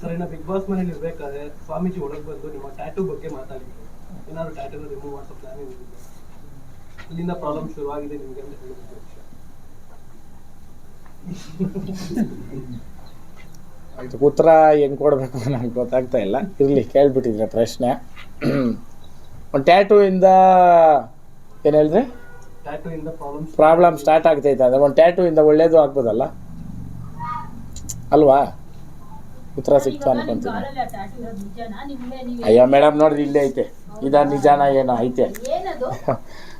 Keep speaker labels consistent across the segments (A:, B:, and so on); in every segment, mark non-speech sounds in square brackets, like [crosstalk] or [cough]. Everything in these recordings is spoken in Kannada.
A: ಸರ್ ಇನ್ನ ಬಿಗ್ ಬಾಸ್ ಮನೇಲಿ ಇರ್ಬೇಕಾದ್ರೆ ಸ್ವಾಮೀಜಿ ಒಳಗೆ ಬಂದು ನಿಮ್ಮ ಟ್ಯಾಟೂ ಬಗ್ಗೆ ಮಾತಾಡಿದ್ರು ಏನಾದ್ರು ಟ್ಯಾಟೂನ ರಿಮೂವ್ ಮಾಡಿಸೋ ಪ್ಲಾನಿಂಗ್ ಇದೆ ಇಲ್ಲಿಂದ ಪ್ರಾಬ್ಲಮ್ ಶುರುವಾಗಿದೆ ನಿಮ್ಗೆ ಅಂತ ಹೇಳಿದ್ರು
B: ಇದಕ್ಕೆ ಉತ್ತರ ಹೆಂಗ್ ಕೊಡಬೇಕು ನನಗೆ ಗೊತ್ತಾಗ್ತಾ ಇಲ್ಲ. ಇರಲಿ ಕೇಳ್ಬಿಟ್ಟಿದ್ರೆ ಪ್ರಶ್ನೆ. ಒಂದು ಟ್ಯಾಟೂ ಇಂದ ಏನು ಹೇಳಿದ್ರೆ?
A: ಟ್ಯಾಟೂ ಪ್ರಾಬ್ಲಮ್
B: ಸ್ಟಾರ್ಟ್ ಆಗ್ತೈತೆ. ಅಂದರೆ ಒಂದು ಟ್ಯಾಟೂ ಇಂದ ಒಳ್ಳೇದು ಆಗ್ಬೋದಲ್ಲ? ಅಲ್ವಾ? ಉತ್ತರ ಸಿಕ್ತು ಅನ್ಕೊಂತೀನಿ. ಅಯ್ಯೋ ಮೇಡಮ್ ನೋಡಿದ್ರೆ ಇಲ್ಲೇ ಐತೆ. ಇದ ನಿಜಾನ ಏನೋ ಐತೆ.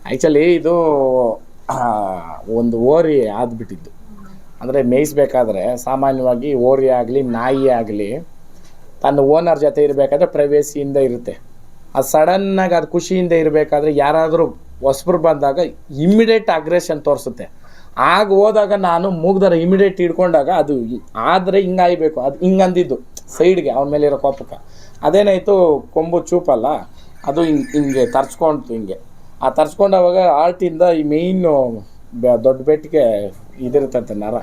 B: ಆ್ಯಕ್ಚುಲಿ [laughs] ಇದು ಒಂದು ಓರಿ ಆದ್ಬಿಟ್ಟಿದ್ದು. ಅಂದರೆ ಮೇಯಿಸ್ಬೇಕಾದ್ರೆ ಸಾಮಾನ್ಯವಾಗಿ ಓರಿ ಆಗಲಿ ನಾಯಿ ಆಗಲಿ ತನ್ನ ಓನರ್ ಜೊತೆ ಇರಬೇಕಾದ್ರೆ ಪ್ರೈವೇಸಿಯಿಂದ ಇರುತ್ತೆ. ಅದು ಸಡನ್ನಾಗಿ ಅದು ಖುಷಿಯಿಂದ ಇರಬೇಕಾದ್ರೆ ಯಾರಾದರೂ ಹೊಸಬ್ರು ಬಂದಾಗ ಇಮ್ಮಿಡಿಯೇಟ್ ಅಗ್ರೆಷನ್ ತೋರಿಸುತ್ತೆ. ಆಗ ಹೋದಾಗ ನಾನು ಮೂಗ್ದಾರ ಇಮಿಡಿಯೇಟ್ ಹಿಡ್ಕೊಂಡಾಗ ಅದು ಆದರೆ ಹಿಂಗಾಯ್ಬೇಕು ಅದು ಹಿಂಗಂದಿದ್ದು ಸೈಡ್ಗೆ ಅವನ ಮೇಲೆ ಇರೋ ಕೋಪಕ್ಕೆ. ಅದೇನಾಯಿತು, ಕೊಂಬು ಚೂಪಲ್ಲ? ಅದು ಹಿಂಗೆ ಹಿಂಗೆ ತರ್ಸ್ಕೊಂತು ಹಿಂಗೆ. ಆ ತರ್ಚ್ಕೊಂಡವಾಗ ಆರ್ಟಿಂದ ಈ ಮೇಯ್ನು ದೊಡ್ಡ ಬೆಟ್ಟಿಗೆ ಇದಿರುತ್ತಂತೆ ನರ.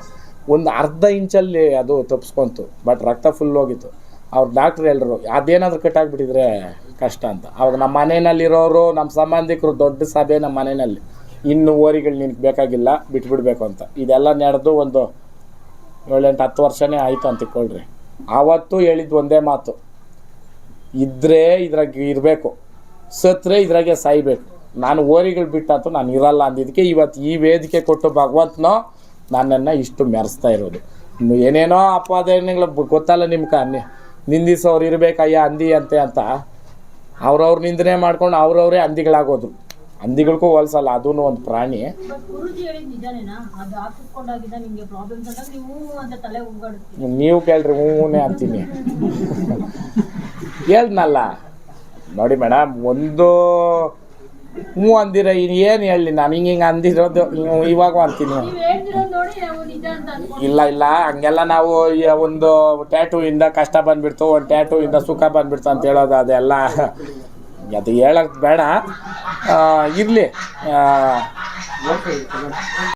B: ಒಂದು ಅರ್ಧ ಇಂಚಲ್ಲಿ ಅದು ತಪ್ಪಿಸ್ಕೊಂತು ಬಟ್ ರಕ್ತ ಫುಲ್ ಹೋಗಿತ್ತು. ಅವ್ರು ಡಾಕ್ಟ್ರ್ ಎಲ್ಲರೂ ಅದೇನಾದರೂ ಕಟ್ಟಾಗ್ಬಿಟ್ಟಿದ್ರೆ ಕಷ್ಟ ಅಂತ. ಅವಾಗ ನಮ್ಮ ಮನೆಯಲ್ಲಿರೋರು ನಮ್ಮ ಸಂಬಂಧಿಕರು ದೊಡ್ಡ ಸಭೆ ನಮ್ಮ ಮನೆಯಲ್ಲಿ. ಇನ್ನು ಓರಿಗಳು ನಿನಗೆ ಬೇಕಾಗಿಲ್ಲ, ಬಿಟ್ಬಿಡ್ಬೇಕು ಅಂತ. ಇದೆಲ್ಲ ನಡೆದು ಒಂದು ಏಳೆಂಟು ಹತ್ತು ವರ್ಷನೇ ಆಯಿತು ಅಂತ ಇಟ್ಕೊಳ್ರಿ. ಆವತ್ತು ಹೇಳಿದ್ದು ಒಂದೇ ಮಾತು. ಇದ್ದರೆ ಇದ್ರಾಗ ಇರಬೇಕು. ಸತ್ರೆ ಇದ್ರಾಗೆ ಸಾಯ್ಬೇಕು. ನಾನು ಓರಿಗಳು ಬಿಟ್ಟಂತೂ ನಾನು ಇರಲ್ಲ ಅಂದಿದ್ದಕ್ಕೆ ಇವತ್ತು ಈ ವೇದಿಕೆ ಕೊಟ್ಟು ಭಗವಂತನೋ ನನ್ನನ್ನು ಇಷ್ಟು ಮೆರೆಸ್ತಾ ಇರೋದು. ಏನೇನೋ ಅಪಾದನೆಗಳು ಗೊತ್ತಲ್ಲ ನಿಮ್ಗೆ ನಿಂದಿಸೋರು ಇರಬೇಕಯ್ಯ ಅಂದಿ ಅಂತೆ ಅಂತ ಅವ್ರವ್ರ ನಿಂದನೆ ಮಾಡ್ಕೊಂಡು ಅವ್ರವರೇ ಹಂದಿಗಳಾಗೋದು ಹಂದಿಗಳಿಗೂ ಹೋಲ್ಸಲ್ಲ ಅದೂ ಒಂದು ಪ್ರಾಣಿ.
C: ನೀವು
B: ಕೇಳ್ರಿ ಹೂನೇ ಅಂತೀನಿ. ಹೇಳ್ದನಲ್ಲ? ನೋಡಿ ಮೇಡಮ್ ಒಂದು ಹ್ಞೂ ಅಂದಿರ ಏನು ಹೇಳಿ? ನಾನು ಹಿಂಗೆ ಹಿಂಗೆ ಅಂದಿರೋದು ಇವಾಗೂ ಅಂತೀನಿ. ಇಲ್ಲ ಇಲ್ಲ ಹಂಗೆಲ್ಲ ನಾವು ಒಂದು ಟ್ಯಾಟೂ ಇಂದ ಕಷ್ಟ ಬಂದ್ಬಿಡ್ತು ಒಂದು ಟ್ಯಾಟೂ ಇಂದ ಸುಖ ಬಂದ್ಬಿಡ್ತು ಅಂತ ಹೇಳೋದು ಅದೆಲ್ಲ. ಅದು ಹೇಳಕ್ ಬೇಡ. ಇರಲಿ.